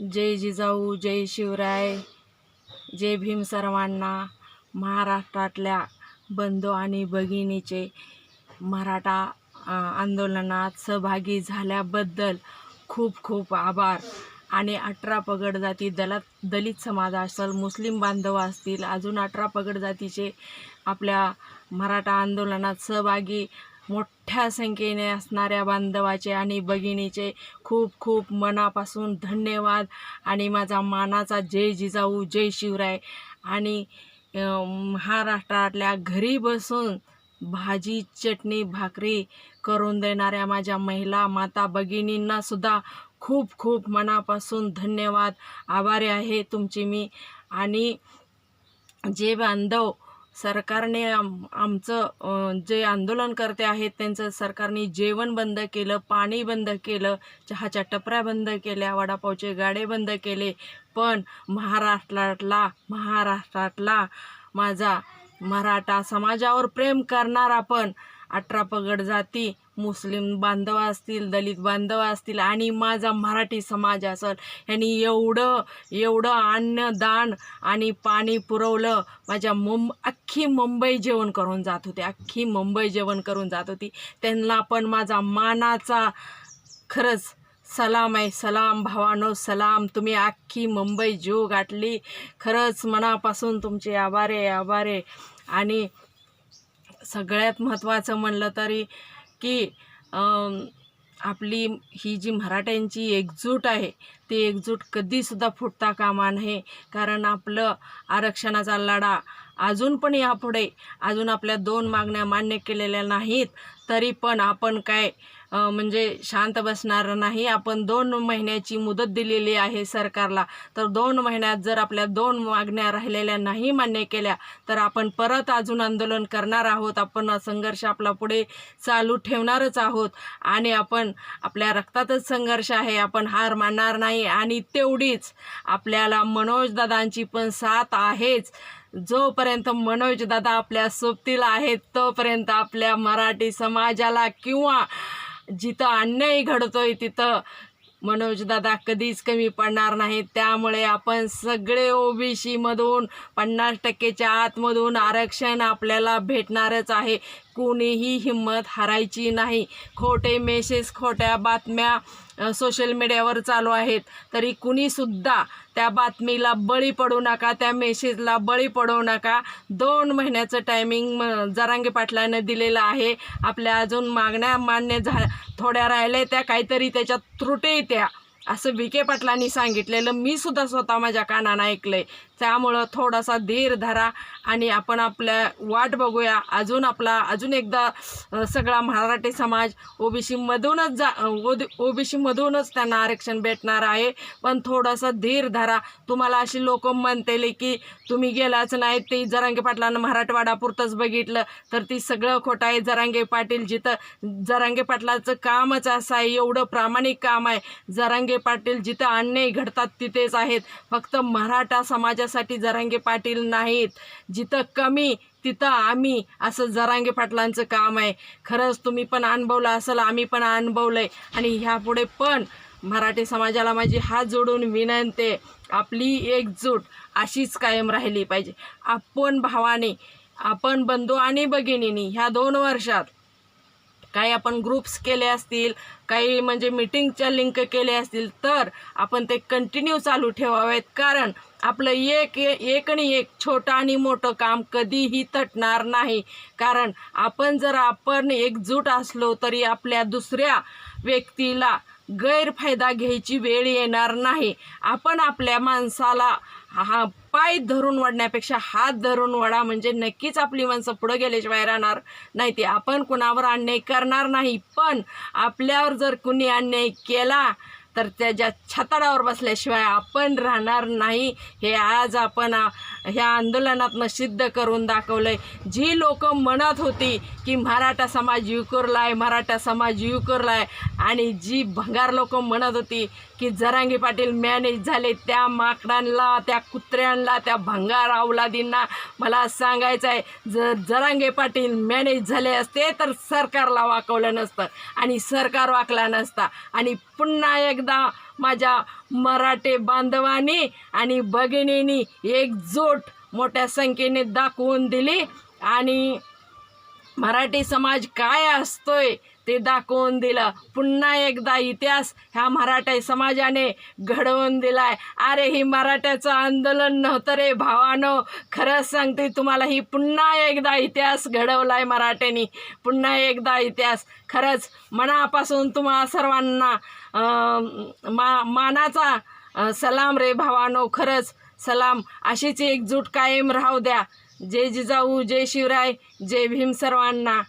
जय जिजाऊ जय शिवराय जय भीम सर्वांना महाराष्ट्रातल्या बंधू आणि भगिनीचे मराठा आंदोलनात सहभागी झाल्याबद्दल खूप खूप आभार. आणि अठरा पगड जाती दलात दलित समाज असेल मुस्लिम बांधव असतील अजून अठरा पगड जातीचे आपल्या मराठा आंदोलनात सहभागी मोठ्या संख्येने असणाऱ्या बांधवाचे आणि भगिनीचे खूप खूप मनापासून धन्यवाद. आणि माझा मानाचा जय जिजाऊ जय शिवराय. आणि महाराष्ट्रातल्या घरी बसून भाजी चटणी भाकरी करून देणाऱ्या माझ्या महिला माता भगिनींना सुद्धा खूप खूप मनापासून धन्यवाद. आभारी आहे तुमची मी. आणि जे बांधव सरकारने आम आमचं जे आंदोलनकर्ते आहेत त्यांचं सरकारने जेवण बंद केलं पाणी बंद केलं चहाच्या टपऱ्या बंद केल्या वडापावचे गाडे बंद केले. पण महाराष्ट्रातला महाराष्ट्रातला माझा मराठा समाजावर प्रेम करणारा पण अठरा पगड जाती मुस्लिम बांधव असतील दलित बांधव असतील आणि माझा मराठी समाज असेल. ह्यांनी एवढं एवढं अन्नदान आणि पाणी पुरवलं. माझ्या मुंब अख्खी मुंबई जेवण करून जात होती. अख्खी मुंबई जेवण करून जात होती. त्यांना पण माझा मानाचा खरंच सलाम आहे. सलाम भावानो सलाम. तुम्ही अख्खी मुंबई जीव गाठली. खरंच मनापासून तुमचे आभार आहे आभार आहे. आणि सगळ्यात महत्त्वाचं म्हणलं तरी की आपली ही जी मराठ्यांची एकजूट आहे ती एकजूट कधीसुद्धा फुटता कामा नये. कारण आपलं आरक्षणाचा लढा अजून पण यापुढे अजून आपल्या दोन मागण्या मान्य केलेल्या नाहीत तरी पण आपण काय म्हणजे शांत बसणार नाही. आपण दोन महिन्याची मुदत दिलेली आहे सरकारला. तर दोन महिन्यात जर आपल्या दोन मागण्या राहिलेल्या नाही मान्य केल्या तर आपण परत अजून आंदोलन करणार आहोत. आपण संघर्ष आपला पुढे चालू ठेवणारच आहोत. आणि आपण आपल्या रक्तातच संघर्ष आहे. आपण हार मानणार नाही. आणि तेवढीच आपल्याला मनोजदादांची पण साथ आहेच. जोपर्यंत मनोजदादा आपल्या सोबतीला आहेत तोपर्यंत आपल्या मराठी समाजाला किंवा जिथं अन्याय घडतोय तिथं मनोजदादा कधीच कमी पडणार नाहीत. त्यामुळे आपण सगळे ओबीसीमधून पन्नास टक्केच्या आतमधून आरक्षण आपल्याला भेटणारच आहे. कुणीही हिंमत हारायची नाही. खोटे मेसेज खोट्या बातम्या सोशल मीडियावर चालू आहेत. तरी कुणीसुद्धा त्या बातमीला बळी पडू नका त्या मेसेजला बळी पडू नका. दोन महिन्याचं टायमिंग जरांगे पाटलानं दिलेलं आहे. आपल्या अजून मागण्या मान्य झा थोड्या राहिल्या त्या काहीतरी त्याच्यात त्रुटी त्या असं विखे पाटलांनी सांगितलेलं. मी सुद्धा स्वतः माझ्या कानानं ऐकलंय. त्यामुळं थोडासा धीर धरा आणि आपण आपल्या वाट बघूया. अजून आपला अजून एकदा सगळा मराठी समाज ओबीसीमधूनच जा ओबीसीमधूनच त्यांना आरक्षण भेटणार आहे. पण थोडासा धीर धरा. तुम्हाला अशी लोक म्हणतील की तुम्ही गेलाच नाही ते जरांगे पाटलानं मराठवाडापुरतंच बघितलं तर ती सगळं खोटं आहे. जरांगे पाटील जिथं जरांगे पाटलाचं कामच असं आहे एवढं प्रामाणिक काम आहे. जरांगे पाटील जिथं अन्याय घडतात तिथेच आहेत. फक्त मराठा समाजासाठी जरांगे पाटील नाहीत. जिथं कमी तिथं आम्ही. असं जरांगे पाटलांचं काम आहे. खरंच तुम्ही पण अनुभवलं असेल आम्ही पण अनुभवलं आहे आणि ह्यापुढे पण मराठी समाजाला माझी हात जोडून विनंती आहे, आपली एकजूट अशीच कायम राहिली पाहिजे. आपण भावाने आपण बंधू आणि भगिनीनी ह्या दोन वर्षात काही आपण ग्रुप्स केले असतील काही म्हणजे मीटिंगच्या लिंक केले असतील तर आपण ते कंटिन्यू चालू ठेवावेत. कारण आपलं एक एक आणि एक छोटं आणि मोठं काम कधीही तटणार नाही. कारण आपण जर आपण एकजूट असलो तरी आपल्या दुसऱ्या व्यक्तीला गैरफायदा घ्यायची वेळ येणार नाही. आपण आपल्या माणसाला हा पाय धरून वडण्यापेक्षा हात धरून वडा म्हणजे नक्कीच आपली माणसं पुढं गेल्याशिवाय राहणार नाही. ते आपण कुणावर अन्याय करणार नाही. पण आपल्यावर जर कुणी अन्याय केला तर त्याच्या छताडावर बसल्याशिवाय आपण राहणार नाही. हे आज आपण ह्या आंदोलनातनं सिद्ध करून दाखवलंय. जी लोक म्हणत होती की मराठा समाज युकुरलाय मराठा समाज युकुरलाय आणि जी भंगार लोक म्हणत होती की जरांगी पाटील मॅनेज झाले त्या माकडांना त्या कुत्र्यांना त्या भंगार अवलादींना मला सांगायचं आहे जर जरांगे पाटील मॅनेज झाले असते तर सरकारला वाकवलं नसतं आणि सरकार वाकला नसता. आणि पुन्हा एकदा माझ्या मराठे बांधवांनी आणि भगिनींनी एकजूट मोठ्या संख्येने दाखवून दिली आणि मराठी समाज काय असतोय ते दाखवून दिलं. पुन्हा एकदा इतिहास ह्या मराठी समाजाने घडवून दिलाय. अरे ही मराठ्याचं आंदोलन नव्हतं रे भावानो. खरंच सांगते तुम्हाला ही पुन्हा एकदा इतिहास घडवलाय मराठ्यांनी. पुन्हा एकदा इतिहास. खरंच मनापासून तुम्हा सर्वांना मा मानाचा सलाम रे भावानो. खरंच सलाम. अशीच एकजूट कायम राहू द्या. जय जिजाऊ जय शिवराय जय भीम सर्वांना.